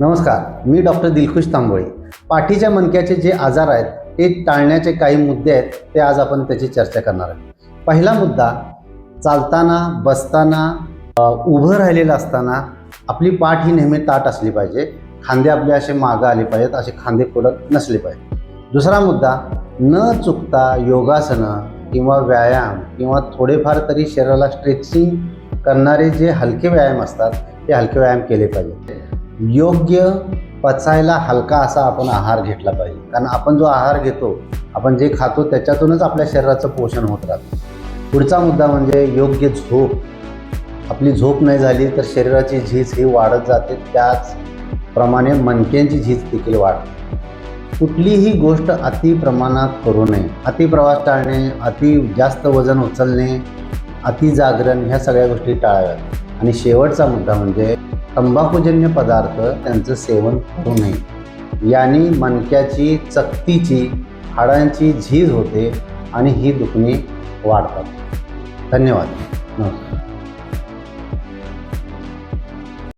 नमस्कार मी डॉक्टर दिलखुश तांबोळे. पाठीच्या मणक्याचे जे आजार आहेत ते टाळण्याचे काही मुद्दे आहेत ते आज आपण त्याची चर्चा करणार आहोत. पहिला मुद्दा चालताना बसताना उभं राहिलेलं असताना आपली पाठ ही नेहमी ताट असली पाहिजे. खांदे आपले असे मागं आले पाहिजेत असे खांदे फुलत नसले पाहिजे दुसरा मुद्दा न चुकता योगासनं किंवा व्यायाम किंवा थोडेफार तरी शरीराला स्ट्रेचिंग करणारे जे हलके व्यायाम असतात ते हलके व्यायाम केले पाहिजे योग्य पचायला हलका असा आपण आहार घेतला पाहिजे. कारण आपण जो आहार घेतो आपण जे खातो त्याच्यातूनच आपल्या शरीराचं पोषण होत राहतं. पुढचा मुद्दा म्हणजे योग्य झोप. आपली झोप नाही झाली तर शरीराची झीज ही वाढत जाते. त्याचप्रमाणे मणक्यांची झीज देखील वाढते. कुठलीही गोष्ट अति प्रमाणात करू नये. अति प्रवास टाळणे अति जास्त वजन उचलणे अति जागरण ह्या सगळ्या गोष्टी टाळाव्यात. आणि शेवटचा मुद्दा म्हणजे तंबाखूजन्य पदार्थ त्यांचं सेवन करू नये. याने मणक्याची चकतीची हाडांची झीज होते आणि ही दुखणी वाढतात. धन्यवाद. नमस्कार.